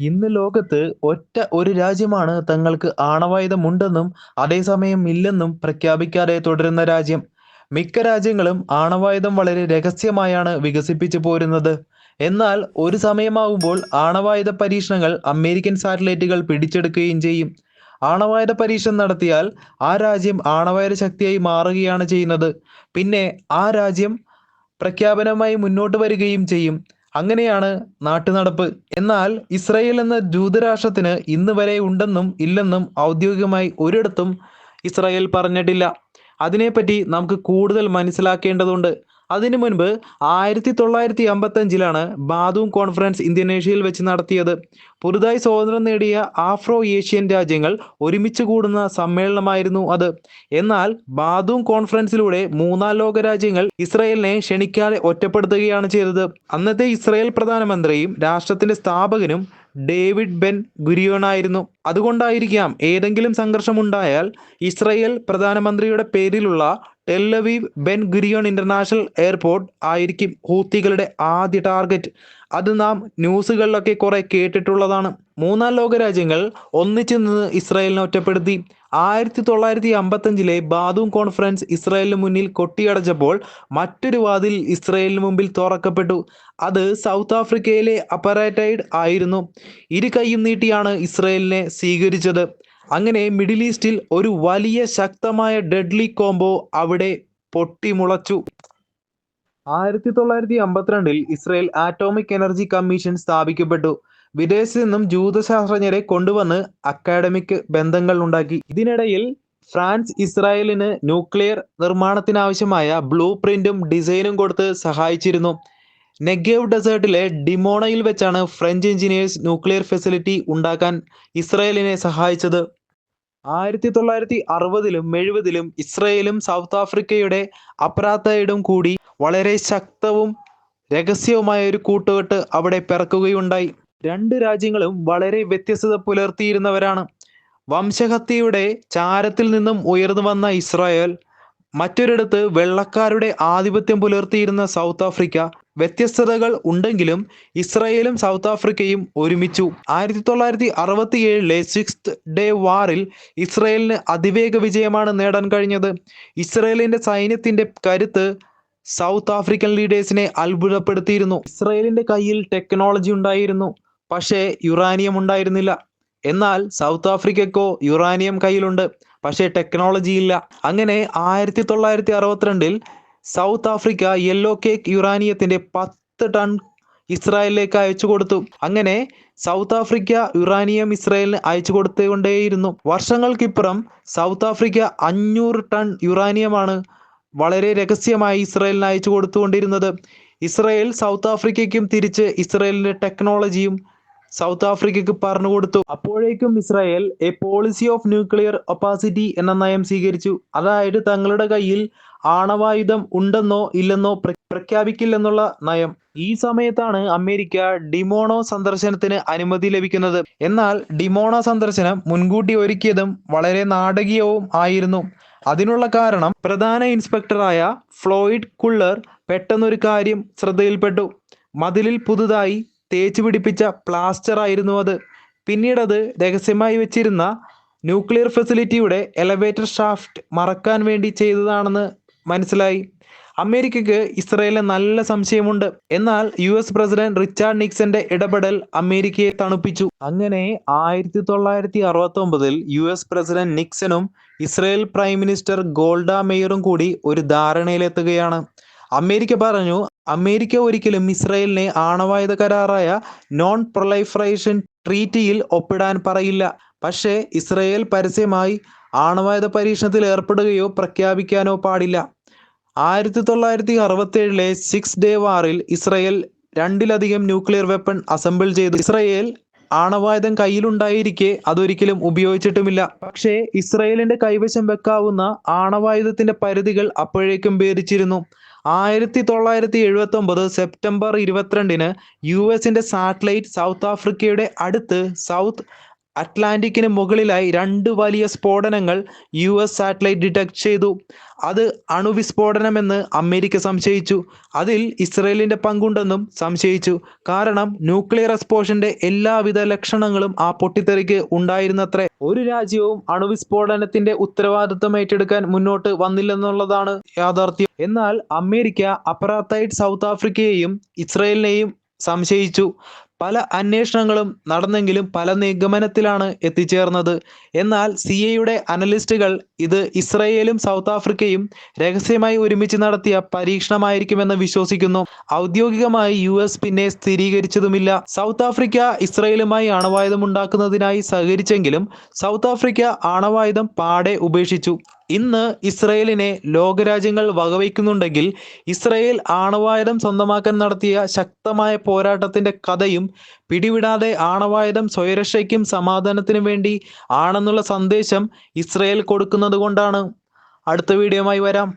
ഇന്ന് ലോകത്ത് ഒറ്റ ഒരു രാജ്യമാണ് തങ്ങൾക്ക് ആണവായുധമുണ്ടെന്നും അതേസമയം ഇല്ലെന്നും പ്രഖ്യാപിക്കാതെ തുടരുന്ന രാജ്യം. മിക്ക രാജ്യങ്ങളും ആണവായുധം വളരെ രഹസ്യമായാണ് വികസിപ്പിച്ചു പോരുന്നത്. എന്നാൽ ഒരു സമയമാകുമ്പോൾ ആണവായുധ പരീക്ഷണങ്ങൾ അമേരിക്കൻ സാറ്റലൈറ്റുകൾ പിടിച്ചെടുക്കുകയും ചെയ്യും. ആണവായുധ പരീക്ഷണം നടത്തിയാൽ ആ രാജ്യം ആണവായുധ ശക്തിയായി മാറുകയാണ് ചെയ്യുന്നത്. പിന്നെ ആ രാജ്യം പ്രഖ്യാപനമായി മുന്നോട്ട് വരികയും ചെയ്യും. അങ്ങനെയാണ് നാട്ടുനടപ്പ്. എന്നാൽ ഇസ്രയേൽ എന്ന ജൂതരാഷ്ട്രത്തിന് ഇന്ന് വരെ ഉണ്ടെന്നും ഇല്ലെന്നും ഔദ്യോഗികമായി ഒരിടത്തും ഇസ്രയേൽ പറഞ്ഞിട്ടില്ല. അതിനെപ്പറ്റി നമുക്ക് കൂടുതൽ മനസ്സിലാക്കേണ്ടതുണ്ട്. അതിനു മുൻപ് ആയിരത്തി തൊള്ളായിരത്തി അമ്പത്തഞ്ചിലാണ് ബാദൂം കോൺഫറൻസ് ഇന്തോനേഷ്യയിൽ വെച്ച് നടത്തിയത്. പുതുതായി സ്വാതന്ത്ര്യം നേടിയ ആഫ്രോ ഏഷ്യൻ രാജ്യങ്ങൾ ഒരുമിച്ച് കൂടുന്ന സമ്മേളനമായിരുന്നു അത്. എന്നാൽ ബാദൂം കോൺഫറൻസിലൂടെ മൂന്നാം ലോക രാജ്യങ്ങൾ ഇസ്രയേലിനെ ക്ഷണിക്കാതെ ഒറ്റപ്പെടുത്തുകയാണ് ചെയ്തത്. അന്നത്തെ ഇസ്രയേൽ പ്രധാനമന്ത്രിയും രാഷ്ട്രത്തിന്റെ സ്ഥാപകനും ഡേവിഡ് ബെൻ ഗുരിയോണായിരുന്നു. അതുകൊണ്ടായിരിക്കാം ഏതെങ്കിലും സംഘർഷമുണ്ടായാൽ ഇസ്രയേൽ പ്രധാനമന്ത്രിയുടെ പേരിലുള്ള Tel Aviv Ben Gurion international airport ആയിരിക്കും ഹൂത്തികളുടെ ആദ്യ ടാർഗറ്റ്. അത് നാം ന്യൂസുകളിലൊക്കെ കുറെ കേട്ടിട്ടുള്ളതാണ്. മൂന്നാം ലോക രാജ്യങ്ങൾ ഒന്നിച്ചു നിന്ന് ഇസ്രായേലിനെ ഒറ്റപ്പെടുത്തി. ആയിരത്തി തൊള്ളായിരത്തി അമ്പത്തഞ്ചിലെ ബാദൂം കോൺഫറൻസ് ഇസ്രായേലിന് മുന്നിൽ കൊട്ടിയടച്ചപ്പോൾ മറ്റൊരു വാതിൽ ഇസ്രായേലിന് മുമ്പിൽ തുറക്കപ്പെട്ടു. അത് സൗത്ത് ആഫ്രിക്കയിലെ അപ്പറേറ്റൈഡ് ആയിരുന്നു. ഇരു കൈയും നീട്ടിയാണ് ഇസ്രായേലിനെ സ്വീകരിച്ചത്. അങ്ങനെ മിഡിൽ ഈസ്റ്റിൽ ഒരു വലിയ ശക്തമായ ഡെഡ്ലി കോംബോ അവിടെ പൊട്ടിമുളച്ചു. ആയിരത്തി തൊള്ളായിരത്തി അമ്പത്തിരണ്ടിൽ ഇസ്രായേൽ ആറ്റോമിക് എനർജി കമ്മീഷൻ സ്ഥാപിക്കപ്പെട്ടു. വിദേശത്ത് നിന്നും ജൂതശാസ്ത്രജ്ഞരെ കൊണ്ടുവന്ന് അക്കാഡമിക് ബന്ധങ്ങൾ ഉണ്ടാക്കി. ഇതിനിടയിൽ ഫ്രാൻസ് ഇസ്രായേലിന് ന്യൂക്ലിയർ നിർമ്മാണത്തിനാവശ്യമായ ബ്ലൂ പ്രിന്റും ഡിസൈനും കൊടുത്ത് സഹായിച്ചിരുന്നു. നെഗേവ് ഡെസേർട്ടിലെ ഡിമോണയിൽ വെച്ചാണ് ഫ്രഞ്ച് എഞ്ചിനീയേഴ്സ് ന്യൂക്ലിയർ ഫെസിലിറ്റി ഉണ്ടാക്കാൻ ഇസ്രായേലിനെ സഹായിച്ചത്. ആയിരത്തി തൊള്ളായിരത്തി അറുപതിലും എഴുപതിലും ഇസ്രായേലും സൗത്ത് ആഫ്രിക്കയുടെ അപ്പാർത്തൈഡും കൂടി വളരെ ശക്തവും രഹസ്യവുമായ ഒരു കൂട്ടുകെട്ട് അവിടെ പിറക്കുകയുണ്ടായി. രണ്ട് രാജ്യങ്ങളും വളരെ വ്യത്യസ്തത പുലർത്തിയിരുന്നവരാണ്. വംശഹത്യയുടെ ചാരത്തിൽ നിന്നും ഉയർന്നു വന്ന ഇസ്രായേൽ, മറ്റൊരിടത്ത് വെള്ളക്കാരുടെ ആധിപത്യം പുലർത്തിയിരുന്ന സൗത്ത് ആഫ്രിക്ക. വ്യത്യസ്തതകൾ ഉണ്ടെങ്കിലും ഇസ്രായേലും സൗത്ത് ആഫ്രിക്കയും ഒരുമിച്ചു. ആയിരത്തി തൊള്ളായിരത്തി അറുപത്തി ഏഴിലെ സിക്സ്ത് ഡേ വാറിൽ ഇസ്രായേലിന് അതിവേഗ വിജയമാണ് നേടാൻ കഴിഞ്ഞത്. ഇസ്രായേലിന്റെ സൈന്യത്തിന്റെ കരുത്ത് സൗത്ത് ആഫ്രിക്കൻ ലീഡേഴ്സിനെ അത്ഭുതപ്പെടുത്തിയിരുന്നു. ഇസ്രായേലിന്റെ കയ്യിൽ ടെക്നോളജി ഉണ്ടായിരുന്നു. പക്ഷേ യുറാനിയം ഉണ്ടായിരുന്നില്ല. എന്നാൽ സൗത്ത് ആഫ്രിക്കക്കോ യുറാനിയം കയ്യിലുണ്ട്. പക്ഷേ ടെക്നോളജി ഇല്ല. അങ്ങനെ ആയിരത്തി തൊള്ളായിരത്തി അറുപത്തിരണ്ടിൽ സൗത്ത് ആഫ്രിക്ക യെല്ലോ കേക്ക് യുറാനിയത്തിന്റെ പത്ത് ടൺ ഇസ്രായേലിലേക്ക് അയച്ചു കൊടുത്തു അങ്ങനെ സൗത്ത് ആഫ്രിക്ക യുറാനിയം ഇസ്രായേലിന് അയച്ചു കൊടുത്തുകൊണ്ടേയിരുന്നു വർഷങ്ങൾക്കിപ്പുറം സൗത്ത് ആഫ്രിക്ക അഞ്ഞൂറ് ടൺ യുറാനിയമാണ് വളരെ രഹസ്യമായി ഇസ്രായേലിന് അയച്ചു കൊടുത്തുകൊണ്ടിരുന്നത് ഇസ്രായേൽ സൗത്ത് ആഫ്രിക്കയ്ക്കും തിരിച്ച് ഇസ്രായേലിന്റെ ടെക്നോളജിയും സൗത്ത് ആഫ്രിക്കയ്ക്ക് പറഞ്ഞുകൊടുത്തു. അപ്പോഴേക്കും Israel a policy of nuclear opacity എന്ന നയം സ്വീകരിച്ചു. അതായത് തങ്ങളുടെ കയ്യിൽ ആണവായുധം ഉണ്ടെന്നോ ഇല്ലെന്നോ പ്രഖ്യാപിക്കില്ലെന്നുള്ള നയം. ഈ സമയത്താണ് അമേരിക്ക ഡിമോണോ സന്ദർശനത്തിന് അനുമതി ലഭിക്കുന്നത്. എന്നാൽ ഡിമോണോ സന്ദർശനം മുൻകൂട്ടി ഒരുക്കിയതും വളരെ നാടകീയവും ആയിരുന്നു. അതിനുള്ള കാരണം പ്രധാന ഇൻസ്പെക്ടറായ ഫ്ലോയിഡ് കുള്ളർ പെട്ടെന്നൊരു കാര്യം ശ്രദ്ധയിൽപ്പെട്ടു. മതിലിൽ പുതുതായി തേച്ചുപിടിപ്പിച്ച പ്ലാസ്റ്റർ ആയിരുന്നു അത്. പിന്നീട് അത് രഹസ്യമായി വെച്ചിരുന്ന ന്യൂക്ലിയർ ഫെസിലിറ്റിയുടെ എലവേറ്റർ ഷാഫ്റ്റ് മറക്കാൻ വേണ്ടി ചെയ്തതാണെന്ന് മനസ്സിലായി. അമേരിക്കയ്ക്ക് ഇസ്രായേലിനെ നല്ല സംശയമുണ്ട്. എന്നാൽ യു എസ് പ്രസിഡന്റ് റിച്ചാർഡ് നിക്സന്റെ ഇടപെടൽ അമേരിക്കയെ തണുപ്പിച്ചു. അങ്ങനെ ആയിരത്തി തൊള്ളായിരത്തി അറുപത്തി ഒമ്പതിൽ യു എസ് പ്രസിഡന്റ് നിക്സനും ഇസ്രായേൽ പ്രൈം മിനിസ്റ്റർ ഗോൾഡ മേയറും കൂടി ഒരു ധാരണയിലെത്തുകയാണ്. അമേരിക്ക പറഞ്ഞു അമേരിക്ക ഒരിക്കലും ഇസ്രയേലിനെ ആണവായുധ കരാറായ നോൺ പ്രൊലൈഫറേഷൻ ട്രീറ്റിയിൽ ഒപ്പിടാൻ പറയില്ല. പക്ഷേ ഇസ്രയേൽ പരസ്യമായി ആണവായുധ പരീക്ഷണത്തിൽ ഏർപ്പെടുകയോ പ്രഖ്യാപിക്കാനോ പാടില്ല. ആയിരത്തി തൊള്ളായിരത്തി അറുപത്തേഴിലെ സിക്സ് ഡേ വാറിൽ ഇസ്രയേൽ രണ്ടിലധികം ന്യൂക്ലിയർ വെപ്പൺ അസംബിൾ ചെയ്തു. ഇസ്രായേൽ ആണവായുധം കയ്യിലുണ്ടായിരിക്കെ അതൊരിക്കലും ഉപയോഗിച്ചിട്ടുമില്ല. പക്ഷേ ഇസ്രയേലിന്റെ കൈവശം വെക്കാവുന്ന ആണവായുധത്തിന്റെ പരിധികൾ അപ്പോഴേക്കും ഭേദിച്ചിരുന്നു. ആയിരത്തി തൊള്ളായിരത്തി എഴുപത്തി ഒമ്പത് സെപ്റ്റംബർ ഇരുപത്തിരണ്ടിന് യു എസിന്റെ സാറ്റലൈറ്റ് സൗത്ത് ആഫ്രിക്കയുടെ അടുത്ത് സൗത്ത് അറ്റ്ലാന്റിക്കിന് മുകളിലായി രണ്ട് വലിയ സ്ഫോടനങ്ങൾ യു എസ് സാറ്റലൈറ്റ് ഡിറ്റക്ട് ചെയ്തു. അത് അണുവിസ്ഫോടനമെന്ന് അമേരിക്ക സംശയിച്ചു. അതിൽ ഇസ്രയേലിന്റെ പങ്കുണ്ടെന്നും സംശയിച്ചു. കാരണം ന്യൂക്ലിയർ എക്സ്പോഷന്റെ എല്ലാവിധ ലക്ഷണങ്ങളും ആ പൊട്ടിത്തെറിക്ക് ഉണ്ടായിരുന്നത്രേ. ഒരു രാജ്യവും അണുവിസ്ഫോടനത്തിന്റെ ഉത്തരവാദിത്വം ഏറ്റെടുക്കാൻ മുന്നോട്ട് വന്നില്ലെന്നുള്ളതാണ് യാഥാർത്ഥ്യം. എന്നാൽ അമേരിക്ക അപ്പറാത്തൈറ്റ് സൗത്ത് ആഫ്രിക്കയെയും ഇസ്രയേലിനെയും സംശയിച്ചു. പല അന്വേഷണങ്ങളും നടന്നെങ്കിലും പല നിഗമനത്തിലാണ് എത്തിച്ചേർന്നത്. എന്നാൽ സി എയുടെ അനലിസ്റ്റുകൾ ഇത് ഇസ്രയേലും സൗത്ത് ആഫ്രിക്കയും രഹസ്യമായി ഒരുമിച്ച് നടത്തിയ പരീക്ഷണമായിരിക്കുമെന്ന് വിശ്വസിക്കുന്നു. ഔദ്യോഗികമായി യു എസ് പിന്നെ സ്ഥിരീകരിച്ചതുമില്ല. സൗത്ത് ആഫ്രിക്ക ഇസ്രയേലുമായി ആണവായുധം ഉണ്ടാക്കുന്നതിനായി സഹകരിച്ചെങ്കിലും സൗത്ത് ആഫ്രിക്ക ആണവായുധം പാടെ ഉപേക്ഷിച്ചു. ഇന്ന് ഇസ്രയേലിനെ ലോകരാജ്യങ്ങൾ വകവയ്ക്കുന്നുണ്ടെങ്കിൽ ഇസ്രയേൽ ആണവായുധം സ്വന്തമാക്കാൻ നടത്തിയ ശക്തമായ പോരാട്ടത്തിന്റെ കഥയും പിടിവിടാതെ ആണവായുധം സ്വയരക്ഷയ്ക്കും സമാധാനത്തിനും വേണ്ടി ആണെന്നുള്ള സന്ദേശം ഇസ്രയേൽ കൊടുക്കുന്നത് കൊണ്ടാണ് അടുത്ത വീഡിയോയുമായി വരാം.